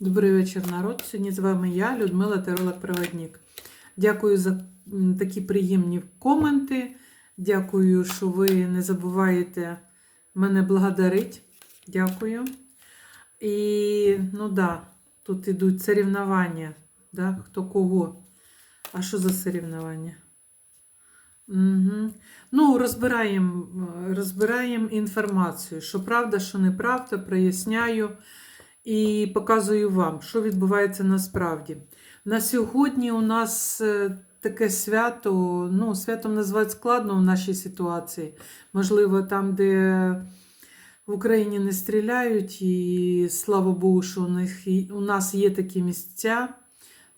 Добрий вечір, народ. Сьогодні з вами я, Людмила Теролог Проводник. Дякую за такі приємні коменти. Дякую, що ви не забуваєте мене благодарити. Дякую. І, ну да, тут ідуть соревнування. Да? Хто кого. А що за соревнування? Угу. Ну, розбираємо розбираємо інформацію, що правда, що неправда, проясняю і показую вам, що відбувається насправді. На сьогодні у нас е, таке свято, ну, святом назвати складно в нашій ситуації. Можливо, там, де в Україні не стріляють, і слава Богу, що у, них, у нас є такі місця,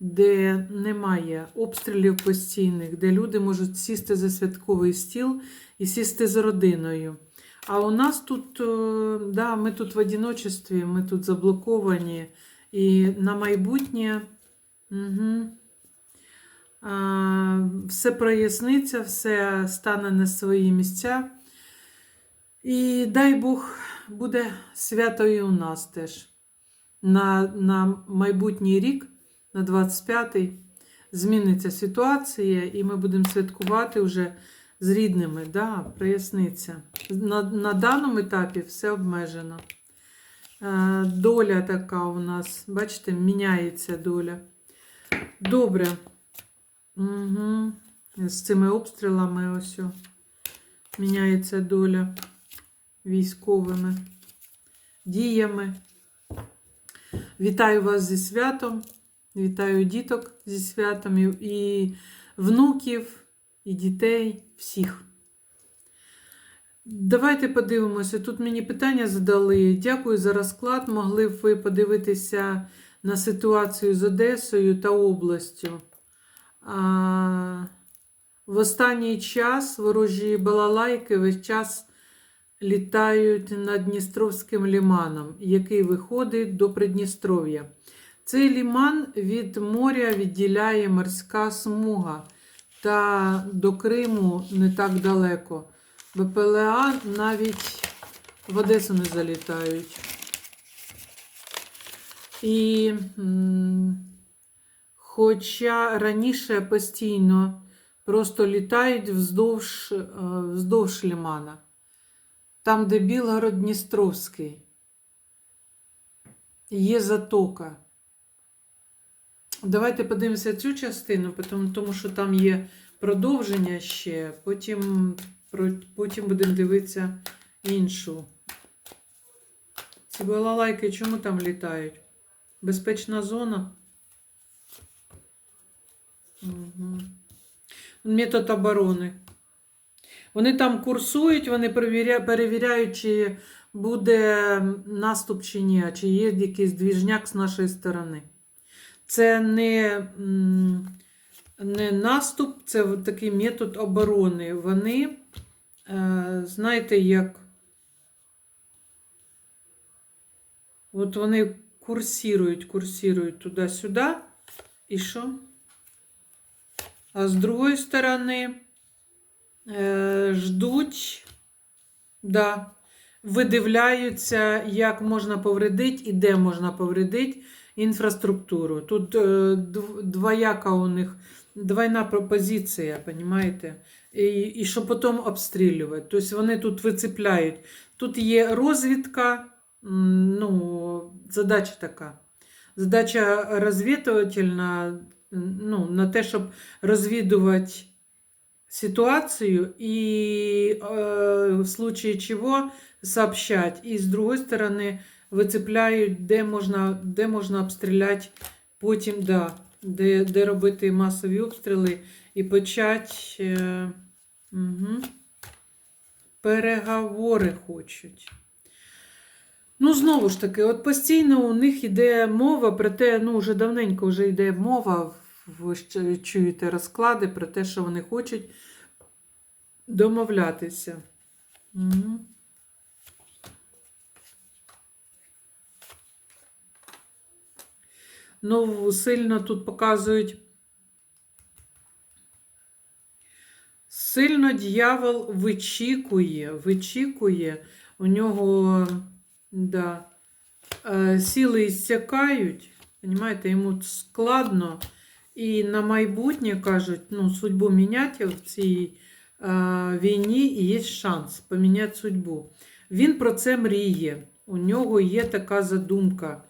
де немає обстрілів постійних, де люди можуть сісти за святковий стіл і сісти з родиною. А у нас тут, е, да, ми тут в одиночестві, ми тут заблоковані. І на майбутнє угу, а, все проясниться, все стане на свої місця. І дай Бог буде свято і у нас теж. На, на майбутній рік, на 25-й, зміниться ситуація, і ми будемо святкувати вже з рідними, да, проясниться. На, на даному етапі все обмежено. Е, доля така у нас, бачите, міняється доля. Добре. Угу. З цими обстрілами ось міняється доля військовими діями. Вітаю вас зі святом. Вітаю діток зі святом і внуків, і дітей, всіх. Давайте подивимося. Тут мені питання задали. Дякую за розклад. Могли б ви подивитися на ситуацію з Одесою та областю. А, в останній час ворожі балалайки весь час літають над Дністровським ліманом, який виходить до Придністров'я. Цей ліман від моря відділяє морська смуга, та до Криму не так далеко. БПЛА навіть в Одесу не залітають. І хоча раніше постійно просто літають вздовж, е, вздовж лімана, там, де Білгород Дністровський, є затока. Давайте подивимося цю частину, тому, що там є продовження ще, потім, потім будемо дивитися іншу. Ці балалайки чому там літають? Безпечна зона? Угу. Метод оборони. Вони там курсують, вони перевіря... перевіряють, чи буде наступ чи ні, чи є якийсь двіжняк з нашої сторони. Це не, не наступ, це такий метод оборони. Вони, е, знаєте, як. От вони курсірують, курсірують туди-сюди. І що? А з другої сторони е, ждуть, да, видивляються, як можна повредити і де можна повредити інфраструктуру. Тут е, двояка у них, двойна пропозиція, понимаєте? І, і що потім обстрілювати. Тобто вони тут вицепляють. Тут є розвідка, ну, задача така. Задача розвідувальна, ну, на те, щоб розвідувати ситуацію і е, в случае чого сообщать. І з другої сторони вицепляють, де можна, де можна обстріляти потім, да, де, де робити масові обстріли і почати е, угу, переговори хочуть. Ну, знову ж таки, от постійно у них йде мова про те, ну, вже давненько вже йде мова, ви ж чуєте розклади про те, що вони хочуть домовлятися. Угу. Ну, сильно тут показують. Сильно дьявол вичікує, вичікує. У нього, да, е, сили іссякають, Понимаєте, йому складно. І на майбутнє кажуть, ну, судьбу міняти в цій е, війні і є шанс поміняти судьбу. Він про це мріє. У нього є така задумка,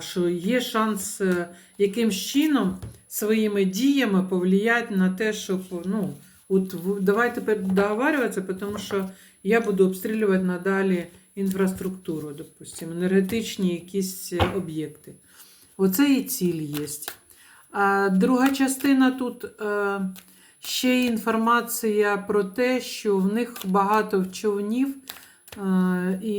що є шанс е, якимсь чином своїми діями повлияти на те, щоб ну, от в- давай тепер договарюватися, тому що я буду обстрілювати надалі інфраструктуру, допустимо, енергетичні якісь е, об'єкти. Оце і ціль є. А друга частина тут е, ще інформація про те, що в них багато човнів і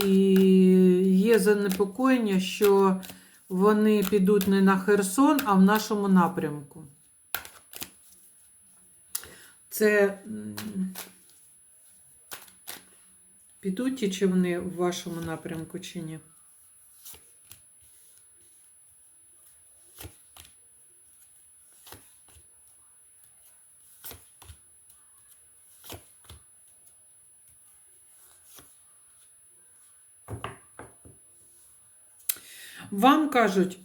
є занепокоєння, що вони підуть не на Херсон, а в нашому напрямку. Це підуть ті вони в вашому напрямку чи ні? Вам кажуть,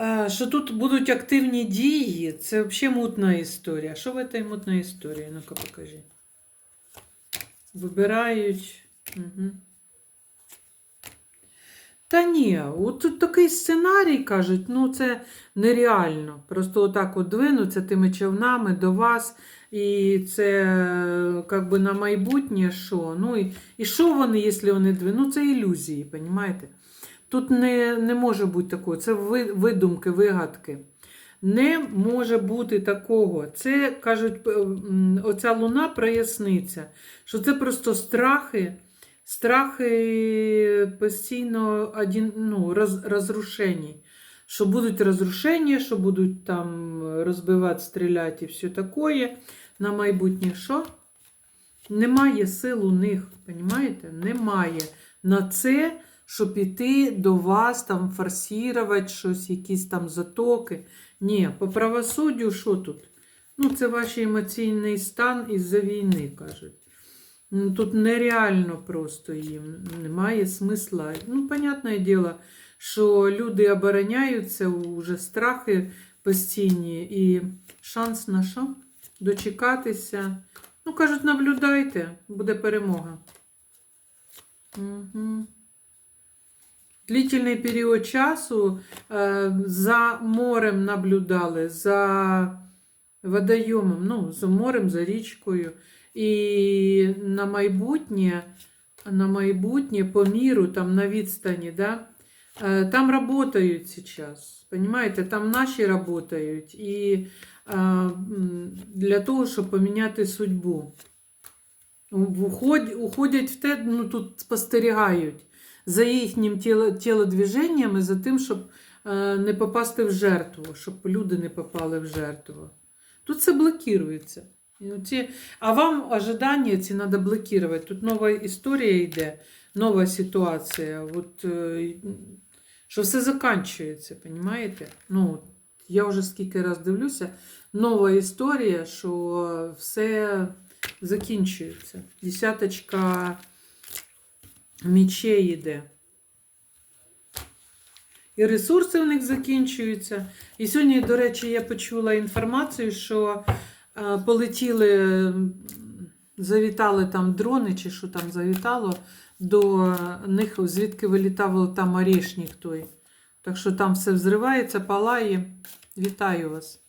е, що тут будуть активні дії, це взагалі мутна історія. Що в цій мутній історії? Ну-ка покажи. Вибирають. Угу. Та ні, от тут такий сценарій кажуть, ну це нереально. Просто отак от двинуться тими човнами до вас, і це как би на майбутнє що? Ну і, і що вони, якщо вони двинуть? Ну це ілюзії, розумієте? Тут не, не може бути такого, це видумки, вигадки. Не може бути такого. Це кажуть, оця луна проясниться, що це просто страхи, страхи постійно один, ну, роз, розрушені. Що будуть розрушення, що будуть там розбивати, стріляти і все таке. На майбутнє що? Немає сил у них, розумієте? Немає на це, щоб іти до вас, там форсувати щось, якісь там затоки. Ні, по правосуддю що тут? Ну, це ваш емоційний стан із-за війни, кажуть. Ну, Тут нереально просто їм, немає смисла. Ну, понятне діло, що люди обороняються, вже страхи постійні, і шанс на що? Дочекатися. Ну, кажуть, наблюдайте, буде перемога. Угу. Длительний період часу е, за морем наблюдали, за водойомом, ну, за морем, за річкою. І на майбутнє, на майбутнє по міру, там на відстані, да, е, там працюють зараз. Понимаєте, там наші працюють. І е, для того, щоб поміняти судьбу. Уходять в те, ну тут спостерігають за їхнім тіло, тілодвіженням і за тим, щоб е, не попасти в жертву, щоб люди не попали в жертву. Тут це блокується. А вам ожидання ці треба блокувати. Тут нова історія йде, нова ситуація. От, е, що все закінчується, розумієте? Ну, я вже скільки раз дивлюся, нова історія, що все закінчується. Десяточка мічей йде. І ресурси в них закінчуються. І сьогодні, до речі, я почула інформацію, що е, полетіли, завітали там дрони, чи що там завітало, до них, звідки вилітав там орешник той. Так що там все взривається, палає. Вітаю вас.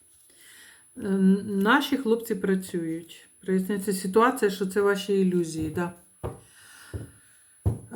Е, Наші хлопці працюють. Проясниться ситуація, що це ваші ілюзії. Да.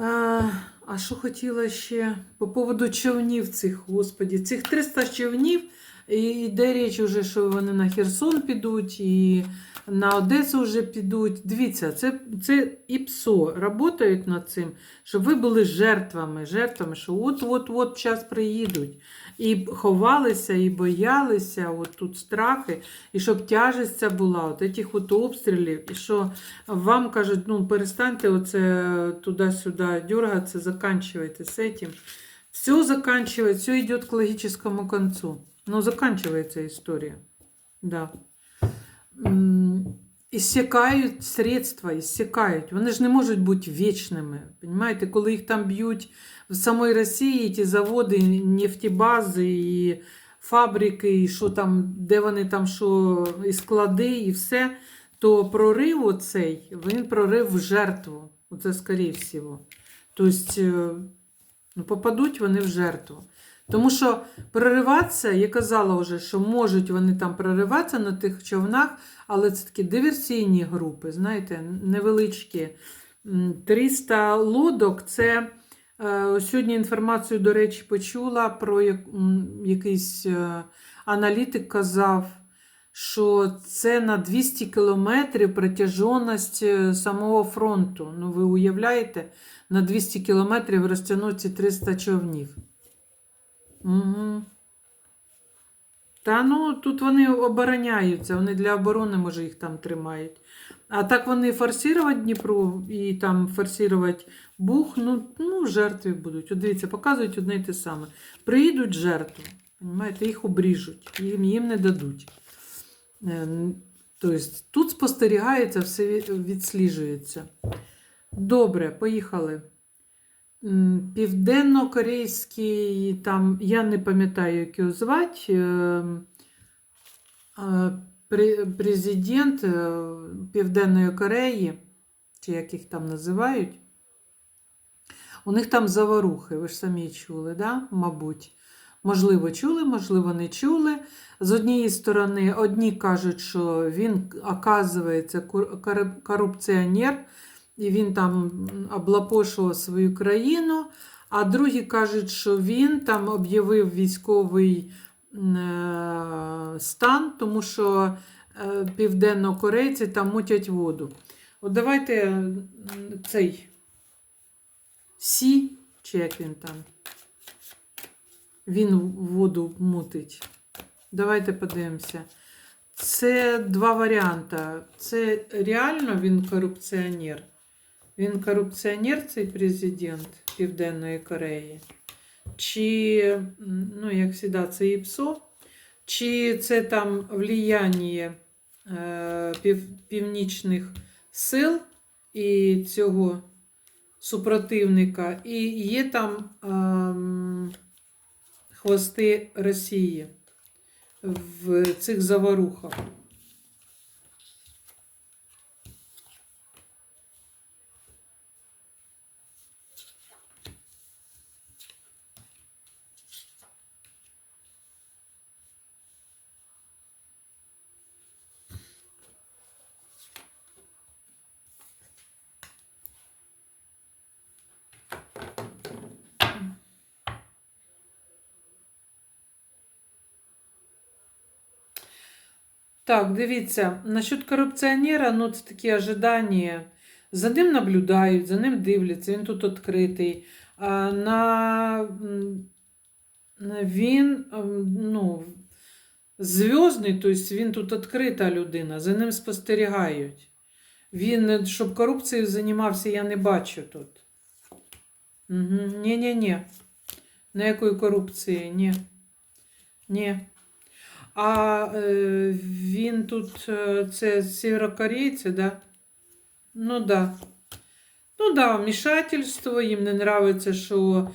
А, що хотіла ще по поводу човнів цих, господі, цих 300 човнів, і йде річ уже, що вони на Херсон підуть, і на Одесу вже підуть. Дивіться, це, це і ПСО працюють над цим, щоб ви були жертвами, жертвами, що от-от-от час приїдуть. І ховалися, і боялися, от тут страхи, і щоб тяжесть ця була, от цих от обстрілів, і що вам кажуть, ну перестаньте оце туди-сюди дергатися, заканчивайте з этим. Все заканчивается, все идет к логическому концу. Ну, заканчивается история. Да. Іссякають средства, іссякають. Вони ж не можуть бути вічними. Понимаєте, коли їх там б'ють в самій Росії, ті заводи, нефтебази і фабрики, і що там, де вони там що, і склади, і все, то прорив оцей, він прорив в жертву. Оце, скоріше всього. Тобто, е, ну, попадуть вони в жертву. Тому що прориватися, я казала вже, що можуть вони там прориватися на тих човнах, але це такі диверсійні групи, знаєте, невеличкі. 300 лодок це е, сьогодні інформацію, до речі, почула про як, якийсь е, аналітик казав, що це на 200 кілометрів протяжність е, самого фронту. Ну, ви уявляєте, на 200 кілометрів розтягнуться 300 човнів. Угу. Та ну тут вони обороняються, вони для оборони, може, їх там тримають. А так вони форсувати Дніпро і там форсувати Бух, ну, ну жертви будуть. От дивіться, показують одне й те саме. Приїдуть жертву, розумієте, їх обріжуть, їм, їм не дадуть. Е, Тобто тут спостерігається, все від- відсліджується. Добре, поїхали. Південно-корейський, там, я не пам'ятаю, як його звати, е, е, пре- президент е, Південної Кореї, чи як їх там називають, у них там заворухи, ви ж самі чули, да? мабуть. Можливо, чули, можливо, не чули. З однієї сторони, одні кажуть, що він, оказується, корупціонер, і він там облапошував свою країну, а другі кажуть, що він там об'явив військовий е, стан, тому що е, південнокорейці там мутять воду. От давайте цей Сі, чи як він там, він воду мутить. Давайте подивимося. Це два варіанти. Це реально він корупціонер. Він корупціонер, цей президент Південної Кореї. Чи, ну, як завжди, це ІПСО, чи це там влияння е, пів, північних сил і цього супротивника, і є там ем, хвости Росії в цих заворухах. Так, дивіться, насчет корупціонера, ну це такі ожидання. За ним наблюдають, за ним дивляться, він тут відкритий. А на, він ем, ну, зв'язний, тобто він тут відкрита людина, за ним спостерігають. Він, щоб корупцією займався, я не бачу тут. Угу. Ні-ні-ні. Ніякої корупції, ні. Ні. А е, він тут, е, це сєвєрокорейці, да? Ну да. Ну да, вмішательство, їм не нравиться, що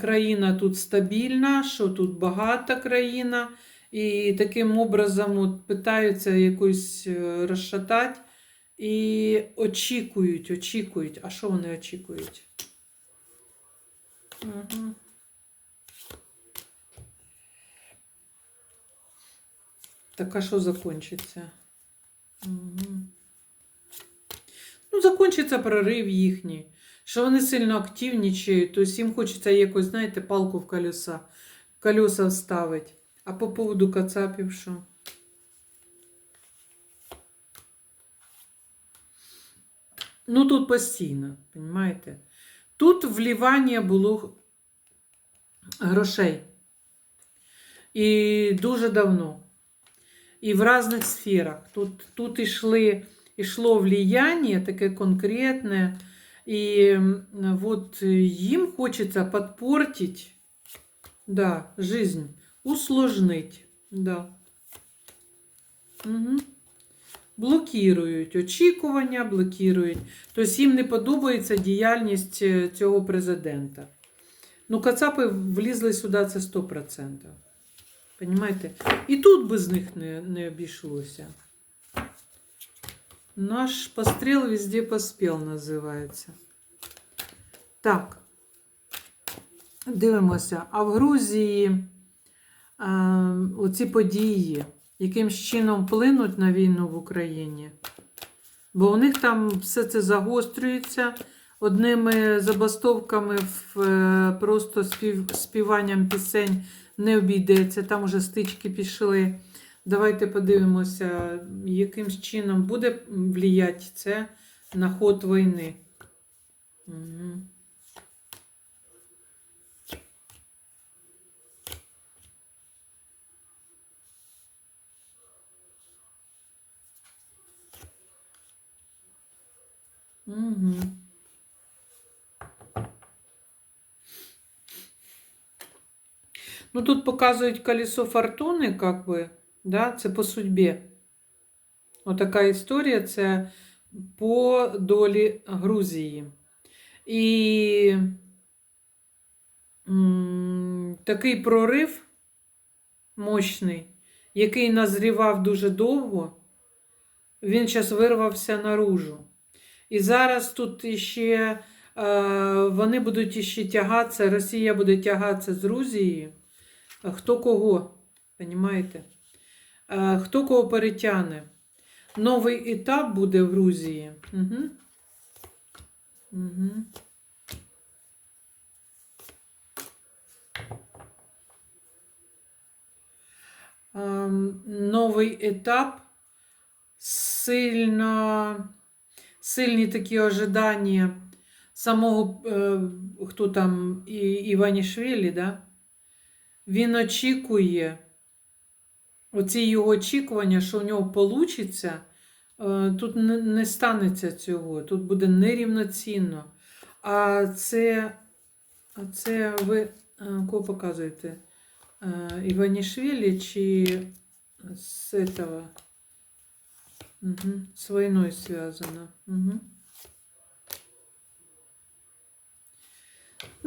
країна тут стабільна, що тут багата країна, і таким образом от питаються якусь е, розшатати і очікують, очікують. А що вони очікують? Угу. Так, а що закончиться? Угу. Ну, закончиться прорив їхній. Що вони сильно активнічають, тобто їм хочеться якось, знаєте, палку в колеса, колеса вставити. А по поводу кацапів що? Ну, тут постійно, розумієте? Тут вливання було грошей. І дуже давно. І в різних сферах. Тут, тут ішли, ішло влияние таке конкретне. І м, вот їм хочеться подпортить да, жизнь, усложнить. Да. Угу. блокують очікування, блокують. Тобто їм не подобається діяльність е, цього президента. Ну, Кацапи влізли сюди це 100%. Понимаєте? І тут без них не, не обійшлося. Наш постріл везде поспіл називається. Так. Дивимося. А в Грузії е, оці події яким чином вплинуть на війну в Україні? Бо у них там все це загострюється одними забастовками, е, просто спів, співанням пісень не обійдеться. Там уже стички пішли. Давайте подивимося, яким чином буде вліяти це на ход війни. Угу. Угу. Ну, тут показують колесо фортуни, как би, да, це по судьбі. Отака історія це по долі Грузії. І такий прорив мощний, який назрівав дуже довго, він зараз вирвався наружу. І зараз тут іще е, вони будуть іще тягатися, Росія буде тягатися з Грузією. Хто кого, розумієте? Хто кого перетягне? Новий етап буде в Грузії. Угу. Угу. Новий етап сильно сильні такі ожидання самого, е, хто там, Іванішвілі, да? Він очікує, оці його очікування, що у нього вийде, тут не, не станеться цього, тут буде нерівноцінно. А це, а це ви е, кого показуєте? Е, Іванішвілі чи з этого? Угу. С войной связано. Угу.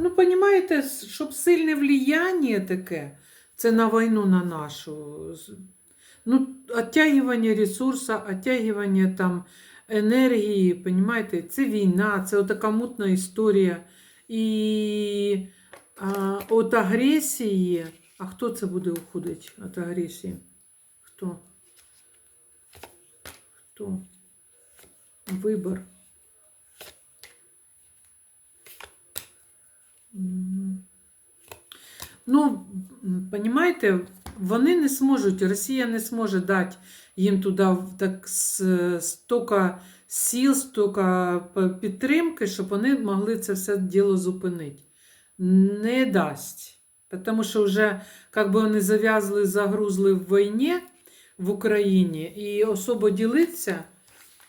Ну, понимаєте, щоб сильне влияння таке, це на війну на нашу. Ну, оттягування ресурсу, оттягування там енергії, понимаєте, це війна, це така мутна історія. І а, от агресії, а хто це буде уходити від агресії? Хто? Хто? Вибор. Ну, понимаєте, вони не зможуть, Росія не зможе дати їм туди так стільки сил, стільки підтримки, щоб вони могли це все діло зупинити. Не дасть. Тому що вже, як би вони зав'язли, загрузли в війні в Україні і особо ділитися.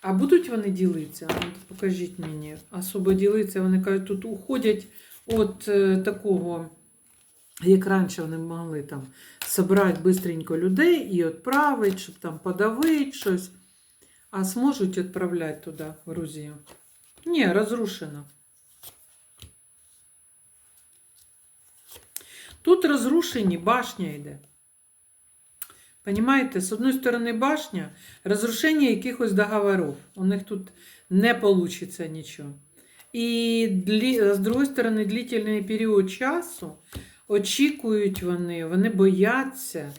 А будуть вони ділитися? Покажіть мені, особо ділитися, вони кажуть, тут уходять від е, такого, як раніше вони могли там зібрати швидко людей і відправити, щоб там подавити щось. А зможуть відправляти туди, в Грузію? Ні, розрушено. Тут розрушені башня йде. Понимаете, с одной стороны башня, разрушение якихось договоров. У них тут не получится нічого. І з другої сторони, длительний період часу очікують вони, вони бояться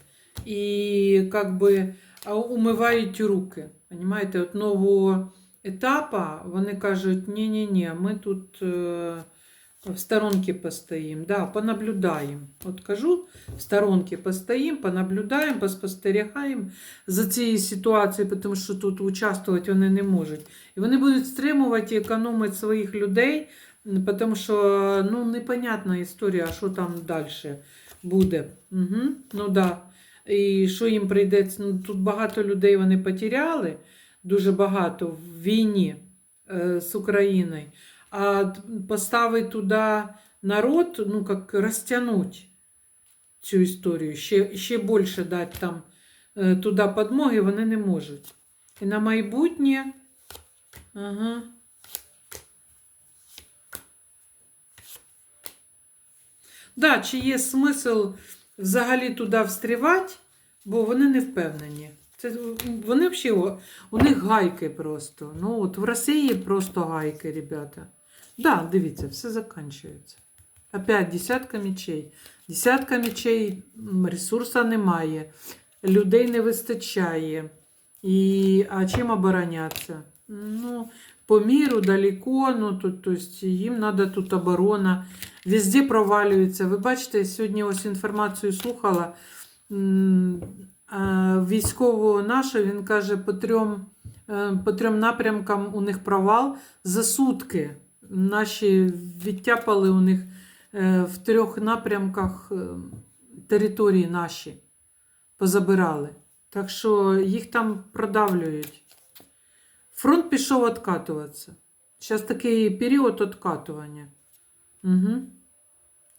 і як би умивають руки. Понимаєте, от нового етапу вони кажуть, ні-ні-ні, ми тут. В сторонке постоим, да, понаблюдаем. От кажу, в сторонке постоим, понаблюдаем, поспостерігаємо за цією ситуацією, тому що тут участвувати вони не можуть. І вони будуть стримувати і економити своїх людей, тому що ну, непонятна історія, що там далі буде. Угу. Ну да. І що їм прийдеться? Ну, Тут багато людей вони потеряли, дуже багато в війні е, з Україною а поставить туда народ, ну, как растянуть цю історію, ще ще більше дати там е, туди подмоги, вони не можуть. І на майбутнє. Ага. Да, чи є смисл взагалі туди встрівати, бо вони не впевнені. Це, вони взагалі, у них гайки просто. Ну, от в Росії просто гайки, ребята. Да, дивіться, все закінчується. Опять десятка мечей. Десятка мечей, ресурсу немає, людей не вистачає. І, а чим оборонятися? Ну, по міру далеко, ну, то, то есть їм треба тут оборона. Везде провалюється. Ви бачите, сьогодні ось інформацію слухала. Військового нашого, він каже, по трьом, е, по трьом напрямкам у них провал за сутки. Наші відтяпали у них е, в трьох напрямках е, території наші позабирали. Так що їх там продавлюють. Фронт пішов відкатуватися. Зараз такий період відкатування. Угу.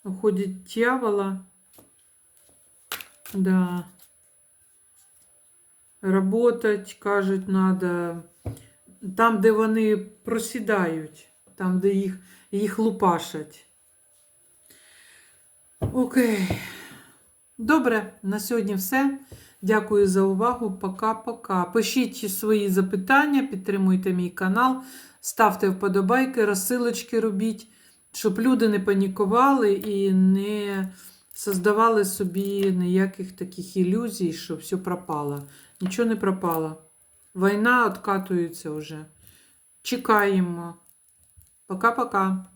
Уходить дьявола. Да. Работать, кажуть, надо. Там, де вони просідають, там, де їх, їх лупашать. Окей. Добре, на сьогодні все. Дякую за увагу. Пока-пока. Пишіть свої запитання, підтримуйте мій канал, ставте вподобайки, розсилочки робіть, щоб люди не панікували і не создавали собі ніяких таких ілюзій, що все пропало. Нічого не пропало. Війна відкатується вже. Чекаємо. Пока-пока.